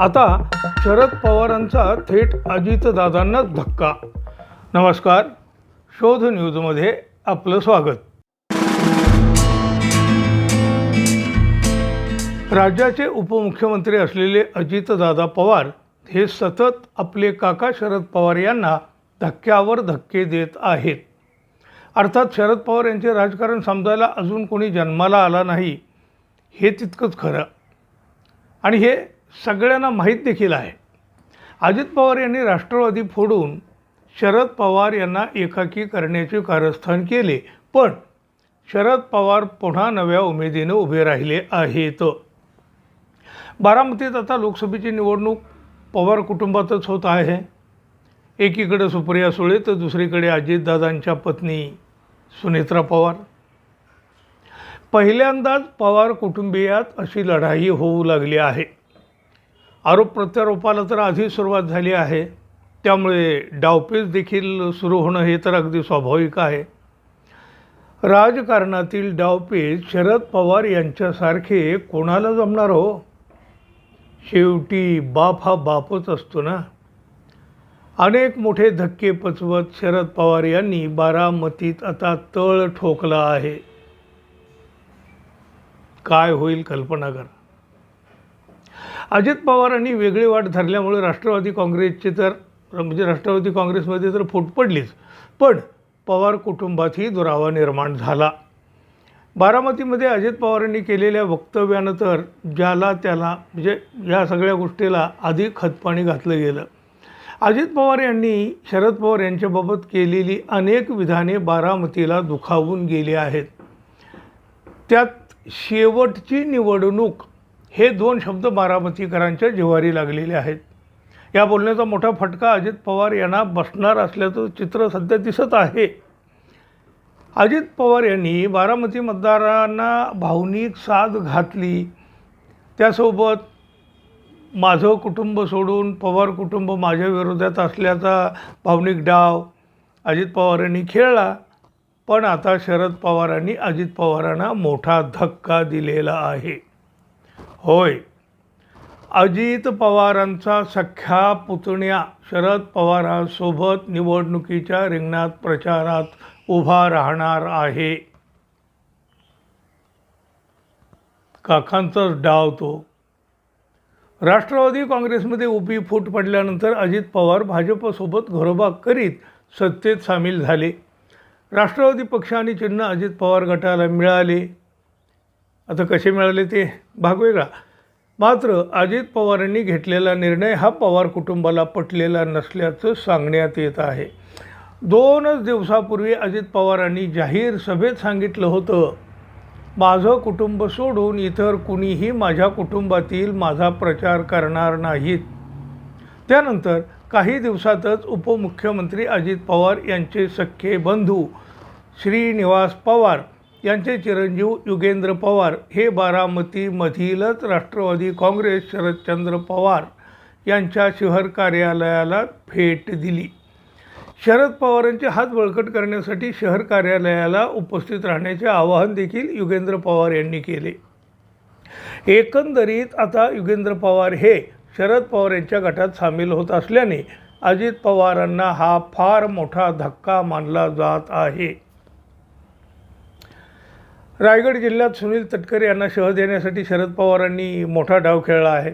आता शरद पवारांचा थेट अजितदादांनाच धक्का. नमस्कार. शोध न्यूजमध्ये आपलं स्वागत. राज्याचे उपमुख्यमंत्री असलेले अजितदादा पवार हे सतत आपले काका शरद पवार यांना धक्क्यावर धक्के देत आहेत. अर्थात शरद पवार यांचे राजकारण समजायला अजून कोणी जन्माला आला नाही हे तितकंच खरं. आणि हे सगळ्यांना माहीत देखील आहे. अजित पवार यांनी राष्ट्रवादी फोडून शरद पवार यांना एकाकी करण्याचे कारस्थान केले पण शरद पवार पुन्हा नव्या उमेदीनं उभे राहिले आहेत. बारामतीत आता लोकसभेची निवडणूक पवार कुटुंबातच होत आहे. एकीकडे सुप्रिया सुळे तर दुसरीकडे अजितदादांच्या पत्नी सुनेत्रा पवार. पहिल्यांदाच पवार कुटुंबियात अशी लढाई होऊ लागली आहे. आरोप प्रत्यारोपाला तर आधी सुरुवात झाली आहे. त्यामुळे डावपेच देखील सुरू होणं हे तर अगदी स्वाभाविक आहे. राजकारणातील डावपेच शरद पवार यांच्यासारखे कोणाला जमणार हो? शेवटी बाप हा बापच असतो ना. अनेक मोठे धक्के पचवत शरद पवार यांनी बारामतीत आता तळ ठोकला आहे. काय होईल कल्पना करा. अजित पवारांनी वेगळी वाट धरल्यामुळे राष्ट्रवादी काँग्रेसचे तर म्हणजे राष्ट्रवादी काँग्रेसमध्ये तर फूट पडलीच. पण पवार कुटुंबातही दुरावा निर्माण झाला. बारामतीमध्ये अजित पवारांनी केलेल्या वक्तव्यानं तर ज्याला त्याला म्हणजे या सगळ्या गोष्टीला आधी खतपाणी घातलं गेलं. अजित पवार यांनी शरद पवार यांच्याबाबत केलेली अनेक विधाने बारामतीला दुखावून गेली आहेत. त्यात शेवटची निवडणूक हे दोन शब्द बारामतीकरांच्या जिवारी लागलेले आहेत. या बोलण्याचा मोठा फटका अजित पवार यांना बसणार असल्याचं चित्र सध्या दिसत आहे. अजित पवार यांनी बारामती मतदारांना भावनिक साथ घातली. त्यासोबत माझं कुटुंब सोडून पवार कुटुंब माझ्या विरोधात असल्याचा भावनिक डाव अजित पवारांनी खेळला. पण आता शरद पवारांनी अजित पवारांना मोठा धक्का दिलेला आहे. होय. अजित पवारांचा सख्या पुतण्या शरद पवारांसोबत निवडणुकीच्या रिंगणात प्रचारात उभा राहणार आहे. काकांचाच डाव तो. राष्ट्रवादी काँग्रेसमध्ये उभी फूट पडल्यानंतर अजित पवार भाजपसोबत घरोबा करीत सत्तेत सामील झाले. राष्ट्रवादी पक्ष आणि चिन्ह अजित पवार गटाला मिळाले. आता कसे मिळाले ते भाग वेगळा. मात्र अजित पवारांनी घेतलेला निर्णय हा पवार कुटुंबाला पटलेला नसल्याचं सांगण्यात येत आहे. दोनच दिवसापूर्वी अजित पवारांनी जाहीर सभेत सांगितलं होतं माझं कुटुंब सोडून इतर कुणीही माझ्या कुटुंबातील माझा प्रचार करणार नाहीत. त्यानंतर काही दिवसातच उपमुख्यमंत्री अजित पवार यांचे सख्खे बंधू श्रीनिवास पवार यांचे चिरंजीव युगेंद्र पवार हे बारामतीमधीलच राष्ट्रवादी काँग्रेस शरदचंद्र पवार यांच्या शहर कार्यालयाला भेट दिली. शरद पवारांचे हात बळकट करण्यासाठी शहर कार्यालयाला उपस्थित राहण्याचे आवाहन देखील युगेंद्र पवार यांनी केले. एकंदरीत आता युगेंद्र पवार हे शरद पवार यांच्या गटात सामील होत असल्याने अजित पवारांना हा फार मोठा धक्का मानला जात आहे. रायगड जिल्ह्यात सुनील तटकरे यांना शह देण्यासाठी शरद पवारांनी मोठा डाव खेळला आहे.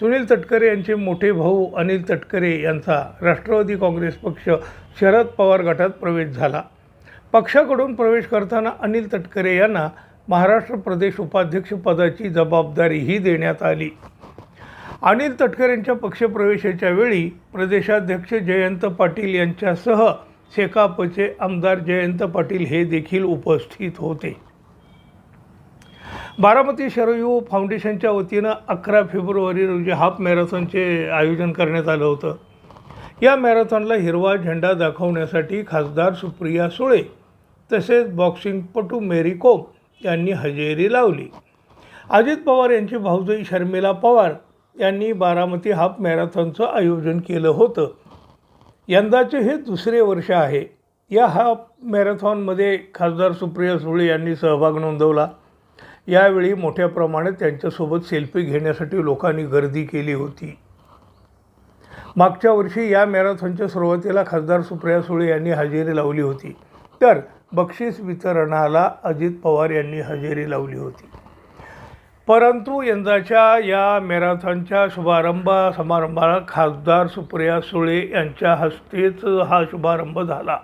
सुनील तटकरे यांचे मोठे भाऊ अनिल तटकरे यांचा राष्ट्रवादी काँग्रेस पक्ष शरद पवार गटात प्रवेश झाला. पक्षाकडून प्रवेश करताना अनिल तटकरे यांना महाराष्ट्र प्रदेश उपाध्यक्षपदाची जबाबदारीही देण्यात आली. अनिल तटकरेंच्या पक्षप्रवेशाच्या वेळी प्रदेशाध्यक्ष जयंत पाटील यांच्यासह शेकापचे आमदार जयंत पाटील हे देखील उपस्थित होते. बारामती शरयू फाउंडेशनच्या वतीनं अकरा फेब्रुवारी रोजी हाफ मॅरेथॉनचे आयोजन करण्यात आलं होतं. या मॅरेथॉनला हिरवा झेंडा दाखवण्यासाठी खासदार सुप्रिया सुळे तसेच बॉक्सिंगपटू मेरी कोम यांनी हजेरी लावली. अजित पवार यांची भाऊजई शर्मिला पवार यांनी बारामती हाफ मॅरेथॉनचं आयोजन केलं होतं. यंदाचे हे दुसरे वर्ष आहे. या हा मॅरेथॉनमध्ये खासदार सुप्रिया सुळे यांनी सहभाग नोंदवला. यावेळी मोठ्या प्रमाणात त्यांच्यासोबत सेल्फी घेण्यासाठी लोकांनी गर्दी केली होती. मागच्या वर्षी या मॅरेथॉनच्या सुरुवातीला खासदार सुप्रिया सुळे यांनी हजेरी लावली होती. तर बक्षीस वितरणाला अजित पवार यांनी हजेरी लावली होती. परंतु यंदाच्या या मॅरेथॉनच्या शुभारंभ समारंभाला खासदार सुप्रिया सुळे यांच्या हस्तेच हा शुभारंभ झाला.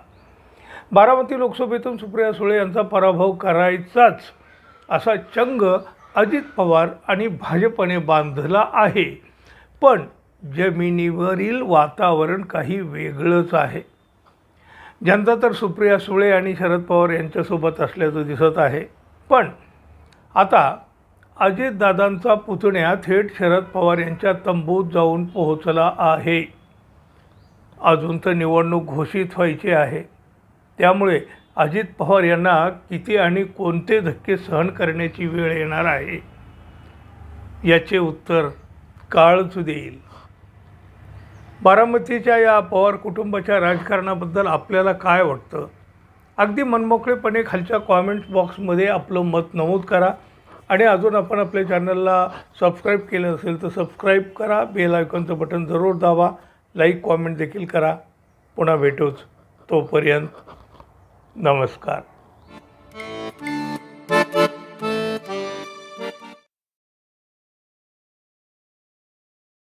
बारामती लोकसभेतून सुप्रिया सुळे यांचा पराभव करायचाच असा चंग अजित पवार आणि भाजपने बांधला आहे. पण जमिनीवरील वातावरण काही वेगळंच आहे. जनता तर सुप्रिया सुळे आणि शरद पवार यांच्यासोबत असल्याचं दिसत आहे. पण आता अजितदादांचा पुतण्या थेट शरद पवार यांच्या तंबूत जाऊन पोहोचला आहे. अजून तर निवडणूक घोषित व्हायची आहे. त्यामुळे अजित पवार यांना किती आणि कोणते धक्के सहन करण्याची वेळ येणार आहे? याचे उत्तर काळच देईल. बारामतीच्या या पवार कुटुंबाच्या राजकारणाबद्दल आपल्याला काय वाटतं? अगदी मनमोकळेपणे खालच्या कॉमेंट्स बॉक्समध्ये आपलं मत नमूद करा. आणि अजून आपण आपल्या चॅनलला सबस्क्राईब केलं असेल तर सबस्क्राईब करा बेल आयकॉनचं बटन जरूर दाबा लाईक कॉमेंट देखील करा. पुन्हा भेटूच. तोपर्यंत नमस्कार.